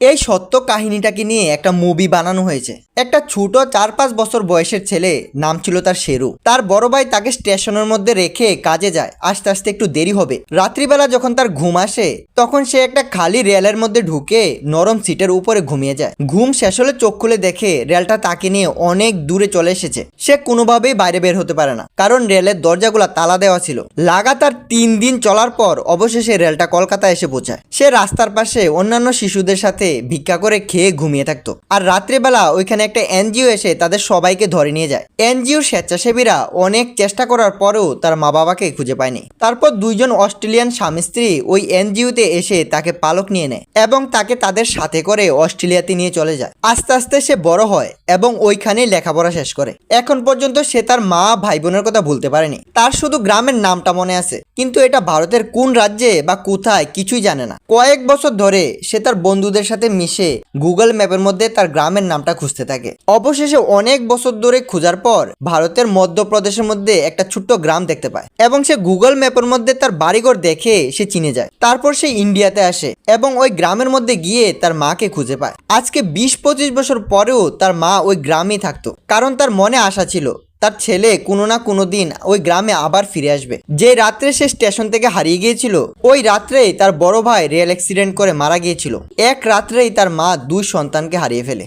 এই সত্য কাহিনীটাকে নিয়ে একটা মুভি বানানো হয়েছে। একটা ছোট চার পাঁচ বছর বয়সের ছেলে, নাম ছিল তার শেরু। তার বড় ভাই তাকে স্টেশনের মধ্যে রেখে কাজে যায়। আস্তে আস্তে একটু দেরি হবে। রাত্রিবেলা যখন তার ঘুম আসে, তখন সে একটা খালি রেলের মধ্যে ঢুকে নরম সিটের উপরে ঘুমিয়ে যায়। ঘুম শেষ হলে চোখ খুলে দেখে রেলটা তাকে নিয়ে অনেক দূরে চলে এসেছে। সে কোনোভাবেই বাইরে বের হতে পারে না, কারণ রেলের দরজাগুলো তালা দেওয়া ছিল। লাগাতার তিন দিন চলার পর অবশেষে রেলটা কলকাতা এসে পৌঁছায়। সে রাস্তার পাশে অন্যান্য শিশুদের সাথে ভিক্ষা করে খেয়ে ঘুমিয়ে থাকতো। আর রাত্রিবেলা ওইখানে একটা এনজিও এসে তাদের সবাইকে ধরে নিয়ে যায়। এনজিওর স্বেচ্ছাসেবীরা অনেক চেষ্টা করার পরেও তার মা বাবাকে খুঁজে পায়নি। তারপর দুইজন অস্ট্রেলিয়ান স্বামী স্ত্রী ওই এনজিওতে এসে তাকে পালক নিয়ে নেয় এবং তাকে তাদের সাথে করে অস্ট্রেলিয়াতে নিয়ে চলে যায়। আস্তে আস্তে সে বড় হয় এবং ওইখানেই লেখাপড়া শেষ করে। এখন পর্যন্ত সে তার মা ভাই বোনের কথা ভুলতে পারেনি। তার শুধু গ্রামের নামটা মনে আছে। কিন্তু এটা ভারতের কোন রাজ্যে বা কোথায় কিছুই জানে না। কয়েক বছর ধরে সে তার বন্ধুদের সাথে মিশে গুগল ম্যাপের মধ্যে তার গ্রামের নামটা খুঁজতে থাকে। অবশেষে অনেক বছর ধরে খোঁজার পর ভারতের মধ্যপ্রদেশের মধ্যে একটা ছোট্ট গ্রাম দেখতে পায় এবং সে গুগল ম্যাপের মধ্যে তার বাড়িঘর দেখে সে চিনে যায়। তারপর সে ইন্ডিয়াতে আসে এবং ওই গ্রামের মধ্যে গিয়ে তার মাকে খুঁজে পায়। আজকে বিশ পঁচিশ বছর পরেও তার মা ওই গ্রামেই থাকতো, কারণ তার মনে আশা ছিল তার ছেলে কোনো না কোনো দিন ওই গ্রামে আবার ফিরে আসবে। যে রাত্রে সে স্টেশন থেকে হারিয়ে গিয়েছিল, ওই রাত্রেই তার বড় ভাই রেল অ্যাক্সিডেন্ট করে মারা গিয়েছিল। এক রাত্রেই তার মা দুই সন্তানকে হারিয়ে ফেলে।